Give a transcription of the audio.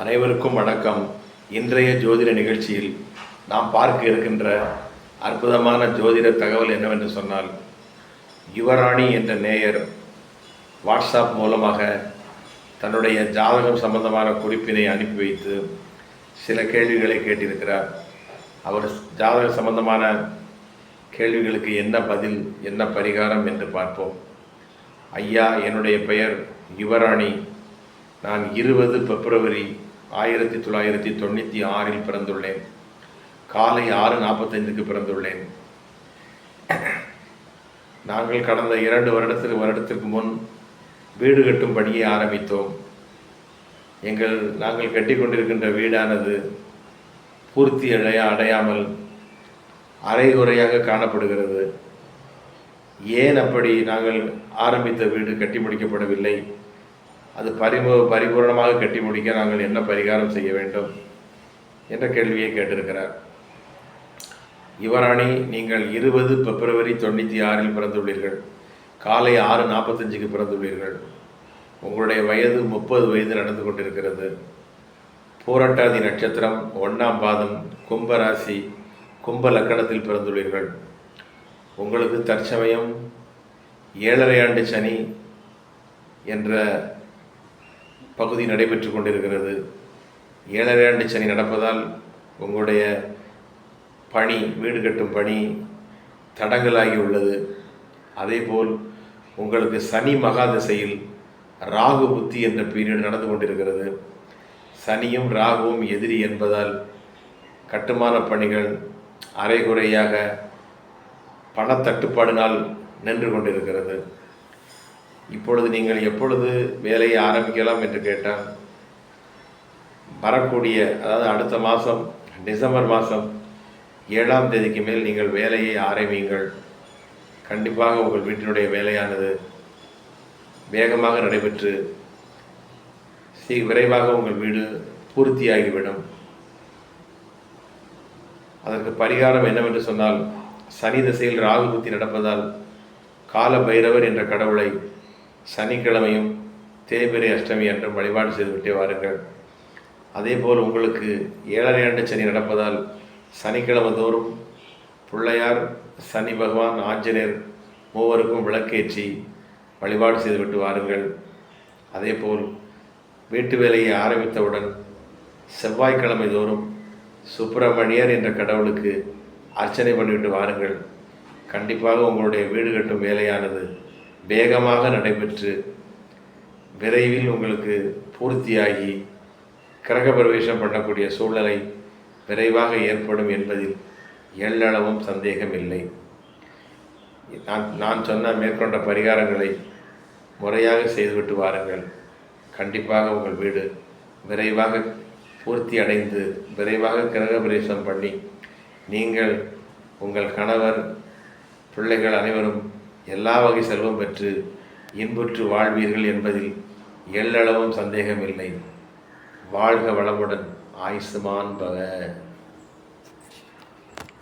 அனைவருக்கும் வணக்கம். இன்றைய ஜோதிட நிகழ்ச்சியில் நாம் பார்க்க இருக்கின்ற அற்புதமான ஜோதிட தகவல் என்னவென்று சொன்னால் யுவராணி என்ற நேயர் வாட்ஸ்அப் மூலமாக தன்னுடைய ஜாதகம் சம்பந்தமான குறிப்பினை அனுப்பி வைத்து சில கேள்விகளை கேட்டிருக்கிறார். அவர் ஜாதக சம்பந்தமான கேள்விகளுக்கு என்ன பதில் என்ன பரிகாரம் என்று பார்ப்போம். ஐயா என்னுடைய பெயர் யுவராணி. நான் இருபது பிப்ரவரி ஆயிரத்தி தொள்ளாயிரத்தி தொண்ணூற்றி ஆறில் பிறந்துள்ளேன். காலை ஆறு நாற்பத்தைந்துக்கு பிறந்துள்ளேன். நாங்கள் கடந்த இரண்டு வருடத்திற்கு வருடத்திற்கு முன் வீடு கட்டும் பணியை ஆரம்பித்தோம். எங்கள் நாங்கள் கட்டிக்கொண்டிருக்கின்ற வீடானது பூர்த்தி அடைய அடையாமல் அரைகுறையாக காணப்படுகிறது. ஏன் அப்படி நாங்கள் ஆரம்பித்த வீடு கட்டி முடிக்கப்படவில்லை? அது பரிமு பரிபூரணமாக கட்டி முடிக்க நாங்கள் என்ன பரிகாரம் செய்ய வேண்டும் என்ற கேள்வியை கேட்டிருக்கிறார். யுவராணி நீங்கள் இருபது பிப்ரவரி தொண்ணூற்றி ஆறில் பிறந்துள்ளீர்கள். காலை ஆறு நாற்பத்தஞ்சுக்கு பிறந்துள்ளீர்கள். உங்களுடைய வயது முப்பது வயது நடந்து கொண்டிருக்கிறது. பூரட்டாதி நட்சத்திரம் ஒன்றாம் பாதம் கும்பராசி கும்ப லக்கணத்தில் பிறந்துள்ளீர்கள். உங்களுக்கு தற்சமயம் ஏழரை ஆண்டு சனி என்ற பகுதி நடைபெற்று கொண்டிருக்கிறது. ஏழரை ஆண்டு சனி நடப்பதால் உங்களுடைய பணி வீடு கட்டும் பணி தடங்கலாகி உள்ளது அதேபோல் உங்களுக்கு சனி மகா திசையில் ராகு புத்தி என்ற பீரியட் நடந்து கொண்டிருக்கிறது. சனியும் ராகுவும் எதிரி என்பதால் கட்டுமான பணிகள் அரைகுறையாக பணத்தட்டுப்பாடினால் நின்று கொண்டிருக்கிறது. இப்பொழுது நீங்கள் எப்பொழுது வேலையை ஆரம்பிக்கலாம் என்று கேட்டால் வரக்கூடிய அதாவது அடுத்த மாதம் டிசம்பர் மாதம் ஏழாம் தேதிக்கு மேல் நீங்கள் வேலையை ஆரம்பியுங்கள். கண்டிப்பாக உங்கள் வீட்டினுடைய வேலையானது வேகமாக நடைபெற்று சீ விரைவாக உங்கள் வீடு பூர்த்தியாகிவிடும். அதற்கு பரிகாரம் என்னவென்று சொன்னால் சனி திசையில் ராகு புத்தி நடப்பதால் கால பைரவர் என்ற கடவுளை சனிக்கிழமையும் தேய்பிரை அஷ்டமி என்றும் வழிபாடு செய்துவிட்டே வாருங்கள். அதேபோல் உங்களுக்கு ஏழரை ஆண்டு சனி நடப்பதால் சனிக்கிழமை தோறும் பிள்ளையார் சனி பகவான் ஆஞ்சநேயர் மூவருக்கும் விளக்கேற்றி வழிபாடு செய்துவிட்டு வாருங்கள். அதேபோல் வீட்டு வேலையை ஆரம்பித்தவுடன் செவ்வாய்க்கிழமை தோறும் சுப்பிரமணியர் என்ற கடவுளுக்கு அர்ச்சனை பண்ணிவிட்டு வாருங்கள். கண்டிப்பாக உங்களுடைய வீடு கட்டும் வேலையானது வேகமாக நடைபெற்று விரைவில் உங்களுக்கு பூர்த்தியாகி கிரக பிரவேசம் பண்ணக்கூடிய சூழ்நிலை விரைவாக ஏற்படும் என்பதில் எள்ளளவும் சந்தேகமில்லை. நான் நான் சொன்ன மேற்கொண்ட பரிகாரங்களை முறையாக செய்துவிட்டு வாருங்கள். கண்டிப்பாக உங்கள் வீடு விரைவாக பூர்த்தி அடைந்து விரைவாக கிரக பிரவேசம் பண்ணி நீங்கள் உங்கள் கணவர் பிள்ளைகள் அனைவரும் எல்லா வகை செல்வம் பெற்று இன்புற்று வாழ்வீர்கள் என்பதில் எள்ளளவும் சந்தேகமில்லை. வாழ்க வளமுடன் ஆயுசுமான் பக